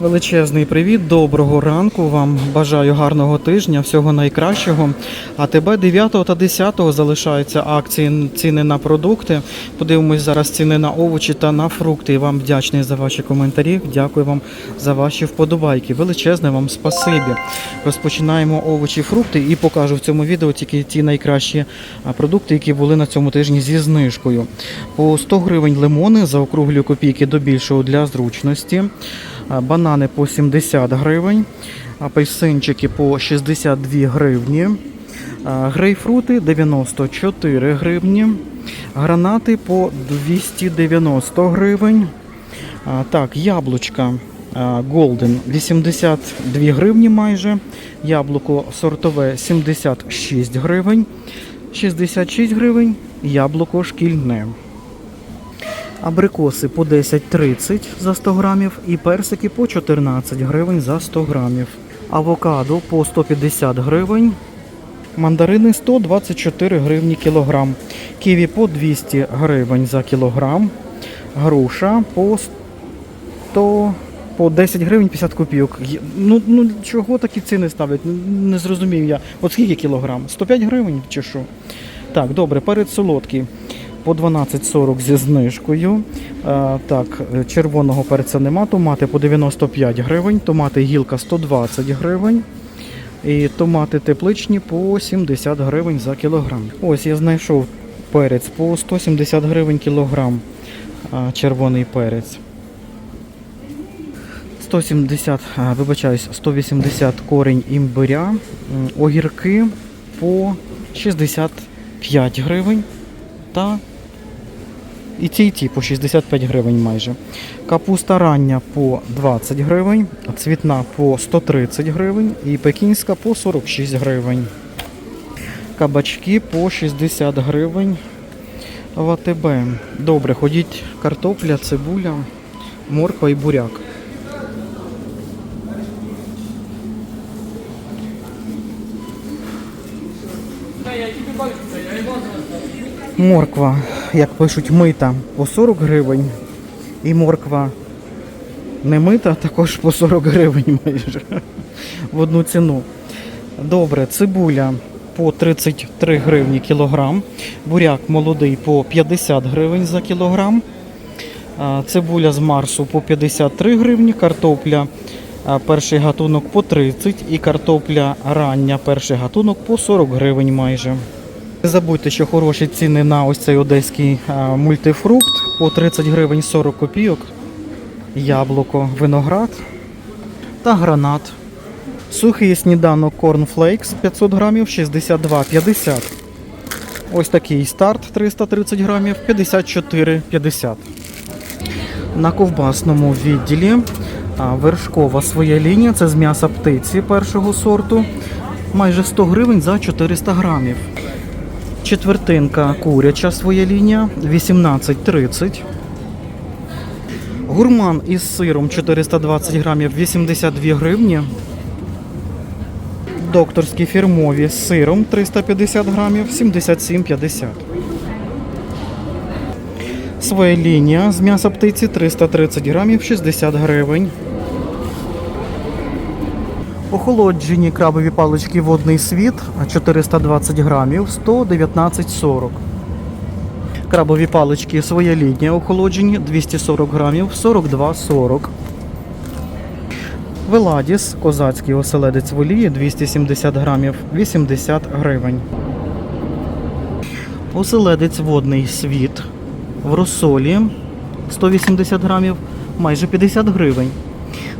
Величезний привіт, доброго ранку вам. Бажаю гарного тижня, всього найкращого. А тебе 9 та 10 залишаються акції ціни на продукти. Подивимось зараз ціни на овочі та на фрукти. Вам вдячний за ваші коментарі. Дякую вам за ваші вподобайки. Величезне вам спасибі. Розпочинаємо овочі, фрукти і покажу в цьому відео тільки ті найкращі продукти, які були на цьому тижні зі знижкою. По 100 гривень лимони заокруглюю копійки до більшого для зручності. Банани по 70 гривень, апельсинчики по 62 гривні, грейпфрути 94 гривні, гранати по 290 гривень. Так, яблучка Golden 82 гривні майже, яблуко сортове 76 гривень, 66 гривень, яблуко шкільне. Абрикоси по 10,30 за 100 грамів і персики по 14 гривень за 100 грамів. Авокадо по 150 гривень. Мандарини 124 гривні кілограм. Ківі по 200 гривень за кілограм. Груша по 100 по 10 гривень 50 копійок. Ну, ну чого такі ціни ставлять? Не зрозумів я. От скільки кілограм? 105 гривень чи що? Так, добре, перець солодкий по 12,40 зі знижкою. Е, так, е, червоного перця нема. Томати по 95 гривень, томати гілка 120 гривень. І томати тепличні по 70 гривень за кілограм. Ось я знайшов перець по 170 гривень кілограм. Червоний перець. 170, а, вибачаюсь, 180 корінь імбиря, огірки по 65 гривень та і ці, і ті по 65 гривень майже. Капуста рання по 20 гривень, цвітна по 130 гривень і пекінська по 46 гривень. Кабачки по 60 гривень в АТБ. Добре, ходіть картопля, цибуля, морква і буряк. Морква, як пишуть, мита по 40 гривень. І морква не мита, також по 40 гривень майже в одну ціну. Добре, цибуля по 33 гривні кілограм. Буряк молодий по 50 гривень за кілограм. Цибуля з Марсу по 53 гривні, картопля перший гатунок по 30 і картопля рання перший гатунок по 40 гривень майже. Не забудьте, що хороші ціни на ось цей одеський мультифрукт по 30 гривень 40 копійок. Яблуко, виноград та гранат. Сухий сніданок Cornflakes 500 грамів 62,50. Ось такий старт 330 грамів 54,50. На ковбасному відділі вершкова своя лінія. Це з м'яса птиці першого сорту. Майже 100 гривень за 400 грамів. Четвертинка куряча своя лінія 18,30. Гурман із сиром 420 грамів 82 гривні. Докторські фірмові з сиром 350 грамів 77,50. Своя лінія з м'яса птиці 330 грамів 60 гривень. Охолоджені крабові палички водний світ 420 грамів 119,40. Крабові палички своя лінія охолоджені 240 грамів 42,40. Веладіс, козацький оселедець в олії 270 грамів 80 гривень. Оселедець водний світ в розсолі 180 грамів майже 50 гривень.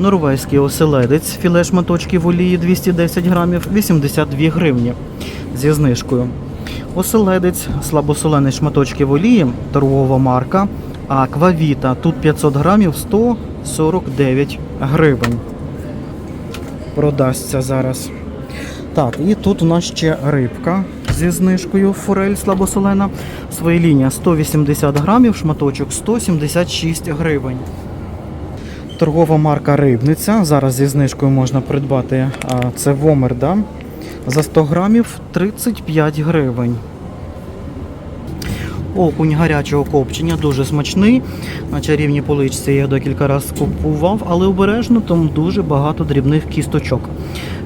Норвезький оселедець, філе шматочки в олії 210 грамів 82 гривні зі знижкою. Оселедець, слабосолений шматочки в олії, торгова марка Аквавіта. Тут 500 грамів 149 гривень. Продасться зараз. Так, і тут у нас ще рибка зі знижкою форель слабосолена. Своя лінія 180 грамів, шматочок 176 гривень. Торгова марка Рибниця. Зараз зі знижкою можна придбати це вомер, да? за 100 грамів 35 гривень. Окунь гарячого копчення, дуже смачний. На чарівній поличці я декілька разів купував, але обережно, там дуже багато дрібних кісточок.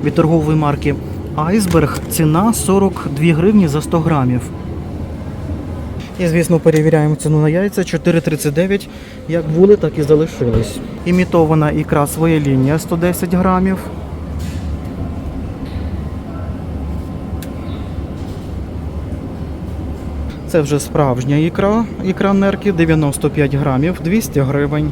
Від торгової марки Айсберг ціна 42 гривні за 100 грамів. І, звісно, перевіряємо ціну на яйця 4,39. Як були, так і залишились. Імітована ікра своя лінія 110 грамів. Це вже справжня ікра, ікра нерки 95 грамів, 200 гривень.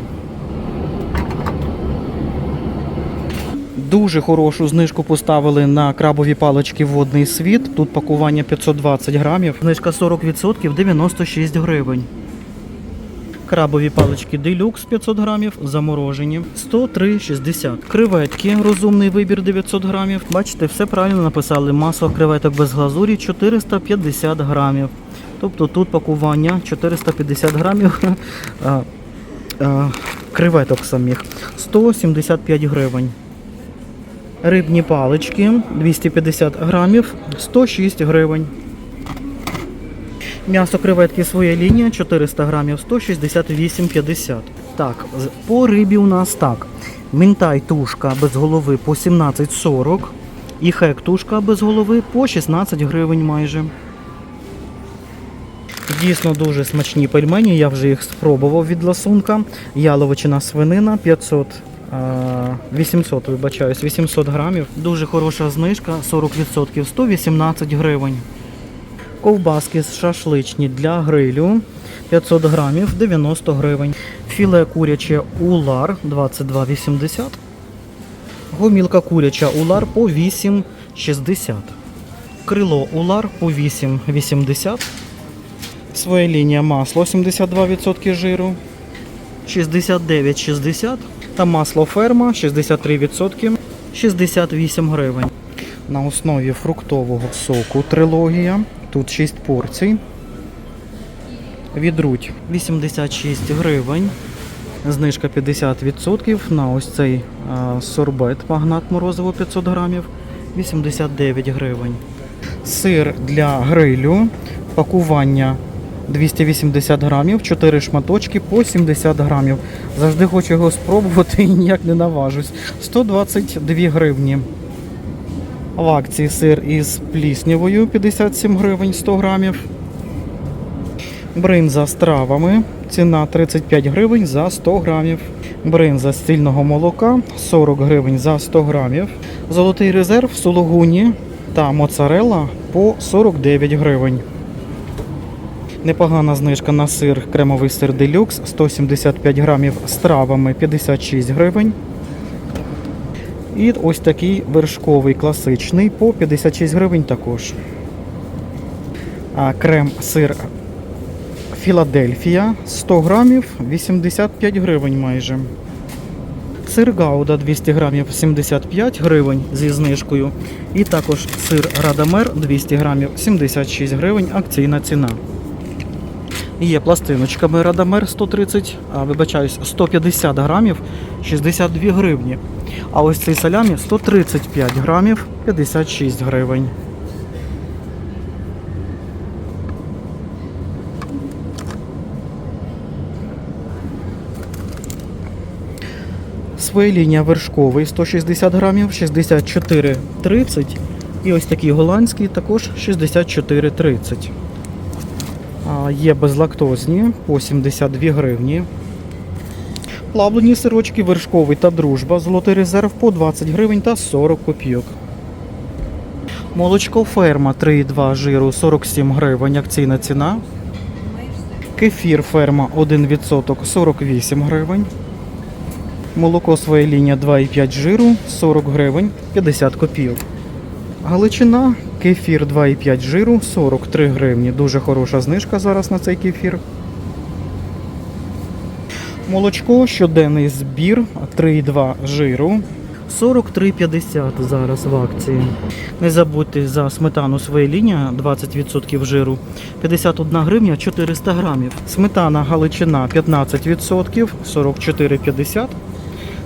Дуже хорошу знижку поставили на крабові палички водний світ. Тут пакування 520 грамів. Знижка 40% 96 гривень. Крабові палички Deluxe 500 грамів, заморожені 103,60. Креветки, розумний вибір 900 грамів. Бачите, все правильно написали. Масло креветок без глазурі 450 грамів. Тобто тут пакування 450 грамів а, креветок самих 175 гривень. Рибні палички 250 грамів 106 гривень. М'ясо креветки своя лінія 400 грамів 168,50. Так, по рибі у нас так. Мінтай тушка без голови по 17,40 і хек тушка без голови по 16 гривень майже. Дійсно дуже смачні пельмені, я вже їх спробував від ласунка. Яловичина свинина 500, а, 800, вибачаюсь, 800 грамів. Дуже хороша знижка, 40%, 118 гривень. Ковбаски шашличні для грилю 500 грамів 90 гривень. Філе куряче улар 22,80. Гомілка куряча улар по 8,60. Крило улар по 8,80. Своя лінія масло 72% жиру. 69,60 та масло ферма 63%, 68 гривень. На основі фруктового соку трилогія. Тут 6 порцій. Відруть 86 гривень. Знижка 50% на ось цей сорбет магнат морозиво 500 грамів 89 гривень. Сир для грилю. Пакування 280 грамів, 4 шматочки по 70 грамів. Завжди хочу його спробувати і ніяк не наважусь. 122 гривні. В акції сир із пліснявою 57 гривень 100 грамів. Бринза з травами. Ціна 35 гривень за 100 грамів. Бринза з цільного молока 40 гривень за 100 грамів. Золотий резерв сулугуні та моцарелла по 49 гривень. Непогана знижка на сир, кремовий сир делюкс 175 грамів з травами 56 гривень. І ось такий вершковий класичний по 56 гривень також. А крем сир Філадельфія 100 грамів 85 гривень майже. Сир Гауда 200 грамів 75 гривень зі знижкою. І також сир Радамер 200 грамів 76 гривень акційна ціна. Є пластиночками Радамер 130, а вибачаюсь, 150 грамів 62 гривні. А ось цей салямі 135 грамів 56 гривень. Своя лінія вершковий 160 грамів 64,30. І ось такий голландський також 64,30. Є безлактозні по 72 гривні. Плавлені сирочки вершковий та дружба. Золотий резерв по 20 гривень та 40 копійок. Молочко ферма 3,2 жиру 47 гривень. Акційна ціна. Кефір ферма 1% 48 гривень. Молоко своя лінія 2,5 жиру 40 гривень 50 копійок. Галичина, кефір 2,5 жиру, 43 гривні. Дуже хороша знижка зараз на цей кефір. Молочко, щоденний збір, 3,2 жиру. 43,50 зараз в акції. Не забудьте за сметану своя лінія 20% жиру. 51 гривня 400 грамів. Сметана Галичина 15%, 44,50.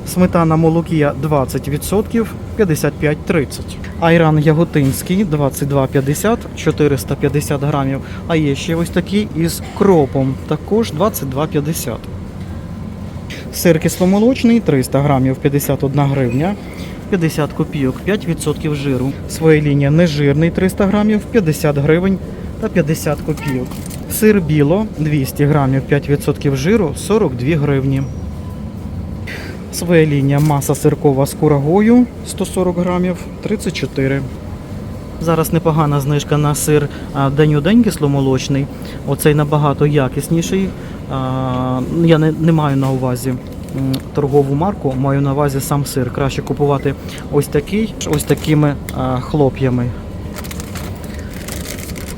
Сметана молокія 20%, 55,30. Айран яготинський 22,50, 450 грамів. А є ще ось такий із кропом, також 22,50. Сир кисломолочний 300 грамів 51 гривня. 50 копійок, 5% жиру. Своя лінія нежирний 300 грамів, 50 гривень та 50 копійок. Сир біло 200 грамів, 5% жиру, 42 гривні. Своя лінія маса сиркова з курагою 140 грамів, 34. Зараз непогана знижка на сир день у день кисломолочний. Оцей набагато якісніший. Я не, не маю на увазі торгову марку, маю на увазі сам сир. Краще купувати ось такий, ось такими хлоп'ями.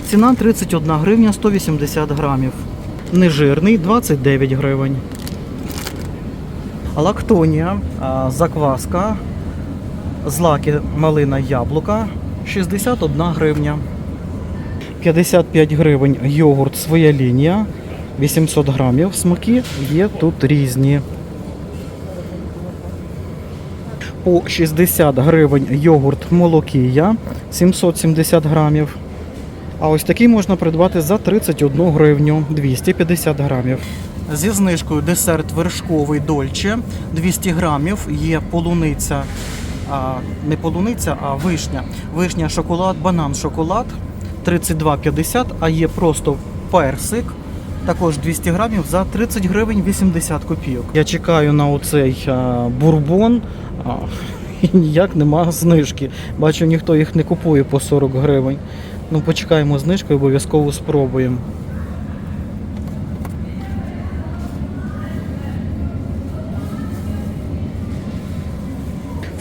Ціна 31 гривня 180 грамів. Нежирний 29 гривень. Лактонія, закваска, злаки малина яблука 61 гривня. 55 гривень йогурт своя лінія, 800 грамів. Смаки є тут різні. По 60 гривень йогурт молокія 770 грамів. А ось такий можна придбати за 31 гривню 250 грамів. Зі знижкою десерт вершковий дольче 200 грамів. Є полуниця, а, не полуниця, а вишня. Вишня шоколад, банан шоколад 32,50, а є просто персик. Також 200 грамів за 30 гривень 80 копійок. Я чекаю на оцей а, бурбон. А, і ніяк нема знижки. Бачу, ніхто їх не купує по 40 гривень. Ну, почекаємо знижку і обов'язково спробуємо.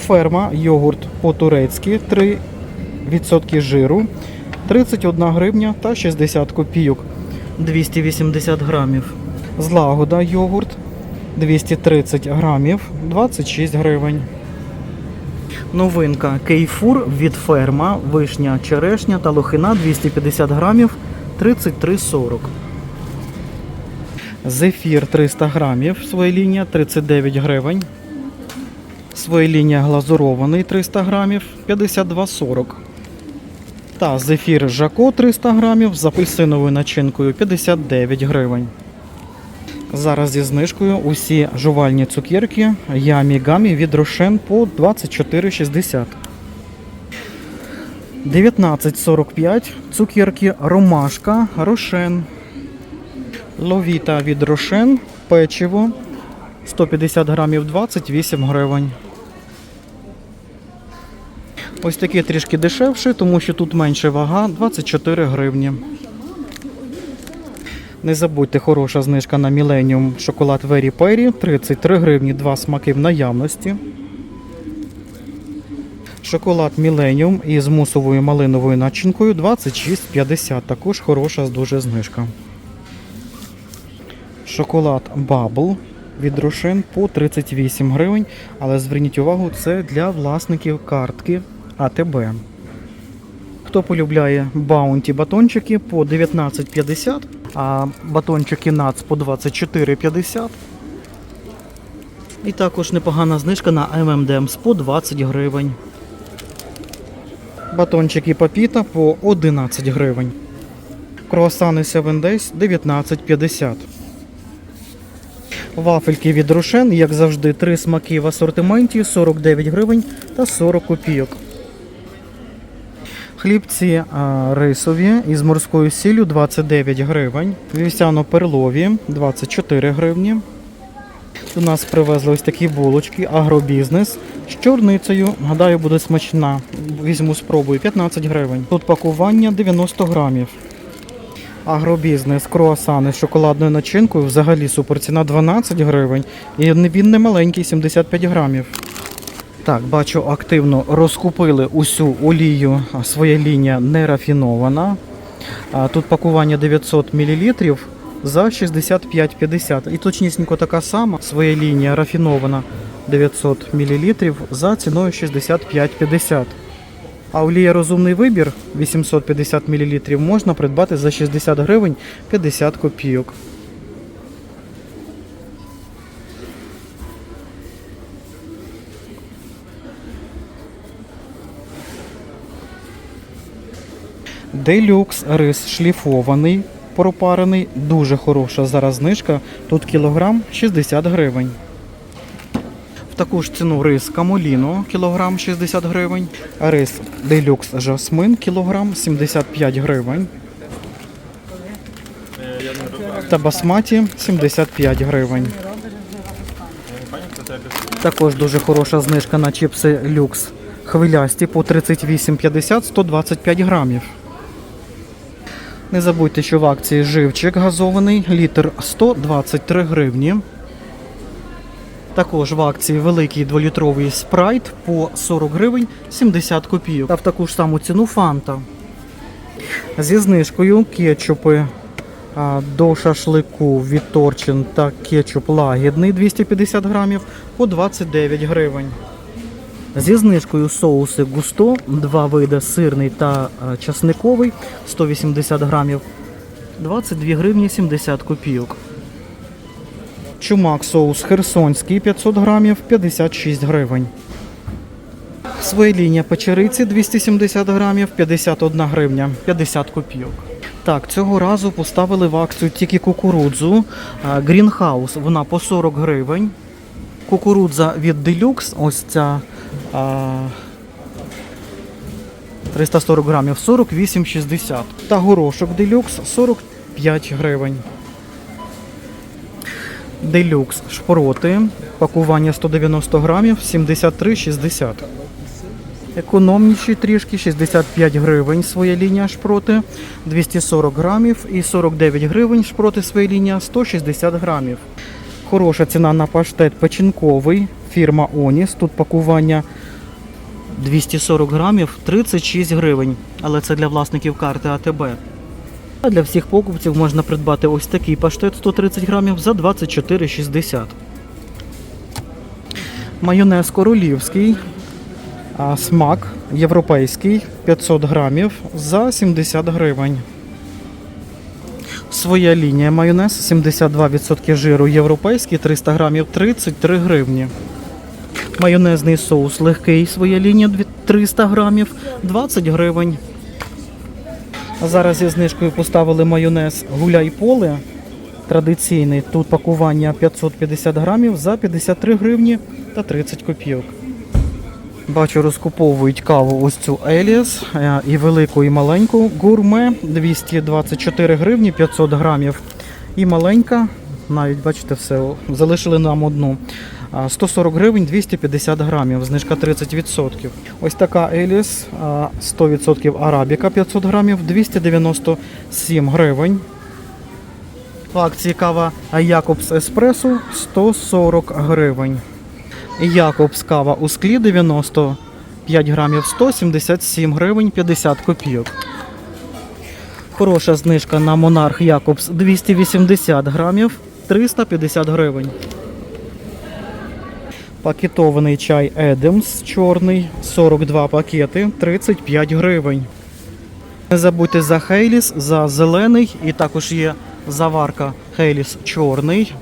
Ферма, йогурт по-турецьки, 3% жиру, 31 гривня та 60 копійок, 280 грамів. Злагода йогурт 230 грамів, 26 гривень. Новинка Кейфур від ферма, вишня, черешня та лохина 250 грамів 33,40. Зефір 300 грамів, своя лінія 39 гривень. Своя лінія глазурований 300 грамів 52,40. Та зефір Жако 300 грамів з апельсиновою начинкою 59 гривень. Зараз зі знижкою усі жувальні цукерки Ямі Гамі від Рошен по 24,60. 19,45 цукерки Ромашка Рошен. Ловіта від Рошен печиво 150 грамів 28 гривень. Ось таке трішки дешевше, тому що тут менше вага 24 гривні. Не забудьте, хороша знижка на Millennium шоколад Very Perry 33 гривні, два смаки в наявності. Шоколад Millennium із мусовою малиновою начинкою 26,50. Також хороша дуже знижка. Шоколад Bubble від Рошен по 38 гривень. Але зверніть увагу, це для власників картки АТБ. Хто полюбляє баунті батончики по 19,50, а батончики НАЦ по 24,50. І також непогана знижка на M&M's по 20 гривень. Батончики папіта по 11 гривень. Круасани 7 Days 19,50. Вафельки від Рошен, як завжди, три смаки в асортименті 49 гривень та 40 копійок. Хлібці рисові із морською сіллю 29 гривень. Вівсяно-перлові 24 гривні. До нас привезли ось такі булочки, агробізнес з чорницею. Гадаю, буде смачна. Візьму спробую 15 гривень. Тут пакування 90 грамів. Агробізнес, круасани з шоколадною начинкою. Взагалі суперціна 12 гривень. І він не маленький, 75 грамів. Так, бачу, активно розкупили усю олію, своя лінія не рафінована. Тут пакування 900 мл за 65,50. І точнісінько така сама, своя лінія рафінована 900 мл за ціною 65,50. А олія розумний вибір 850 мл можна придбати за 60 гривень 50 копійок. Делюкс рис шліфований, пропарений. Дуже хороша зараз знижка. Тут кілограм 60 гривень. В таку ж ціну рис Камоліно, кілограм 60 гривень. Рис Делюкс Жасмин, кілограм 75 гривень. Та басматі 75 гривень. Також дуже хороша знижка на чіпси люкс. Хвилясті по 38,50 125 грамів. Не забудьте, що в акції живчик газований, літр 123 гривні. Також в акції великий 2-літровий спрайт по 40 гривень 70 копійок. Та в таку ж саму ціну фанта. Зі знижкою кетчупи до шашлику від Торчин та кетчуп лагідний 250 грамів по 29 гривень. Зі знижкою соуси густо, два види сирний та часниковий 180 грамів 22 гривні 70 копійок. Чумак соус херсонський 500 грамів 56 гривень. Своєління печериці 270 грамів 51 гривня 50 копійок. Так, цього разу поставили в акцію тільки кукурудзу. а, Greenhouse, вона по 40 гривень. Кукурудза від Deluxe, ось ця 340 грамів 48,60. Та горошок Deluxe 45 гривень. Делюкс шпроти. Пакування 190 грамів 73,60. Економніші трішки 65 гривень своя лінія шпроти, 240 грамів і 49 гривень шпроти своя лінія 160 грамів. Хороша ціна на паштет печінковий, фірма Оніс. Тут пакування 240 грамів 36 гривень, але це для власників карти АТБ. А для всіх покупців можна придбати ось такий паштет 130 грамів за 24,60. Майонез королівський, а смак європейський 500 грамів за 70 гривень. Своя лінія майонез 72% жиру європейський 300 грамів 33 гривні. Майонезний соус легкий, своя лінія 300 грамів 20 гривень. А зараз зі знижкою поставили майонез гуляй поле. Традиційний. Тут пакування 550 грамів за 53 гривні та 30 копійок. Бачу, розкуповують каву ось цю Еліас е, і велику, і маленьку. Гурме 224 гривні 500 грамів. І маленька, навіть бачите, все, залишили нам одну. А, 140 гривень 250 грамів, знижка 30%. Ось така Еліс, 100% арабіка 500 грамів, 297 гривень. В акції кава Якобс Еспресо 140 гривень. Якобс кава у склі 95 грамів 177 гривень 50 копійок. Хороша знижка на Монарх Якобс 280 грамів 350 гривень. Пакетований чай Едемс чорний 42 пакети 35 гривень. Не забудьте за Хейліс, за зелений і також є заварка Хейліс чорний.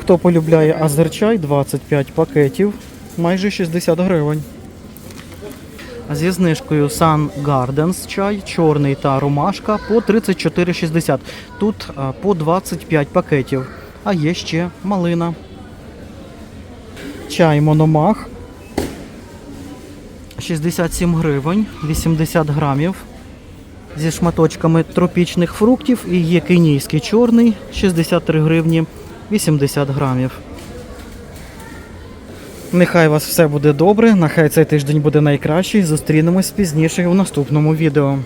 Хто полюбляє азерчай 25 пакетів, майже 60 гривень. Зі знижкою Sun Gardens чай, чорний та ромашка по 34,60. Тут по 25 пакетів. А є ще малина. Чай Мономах 67 гривень, 80 грамів. Зі шматочками тропічних фруктів і є кенійський чорний 63 гривні 80 грамів. Нехай вас все буде добре, нехай цей тиждень буде найкращий. Зустрінемось пізніше у наступному відео.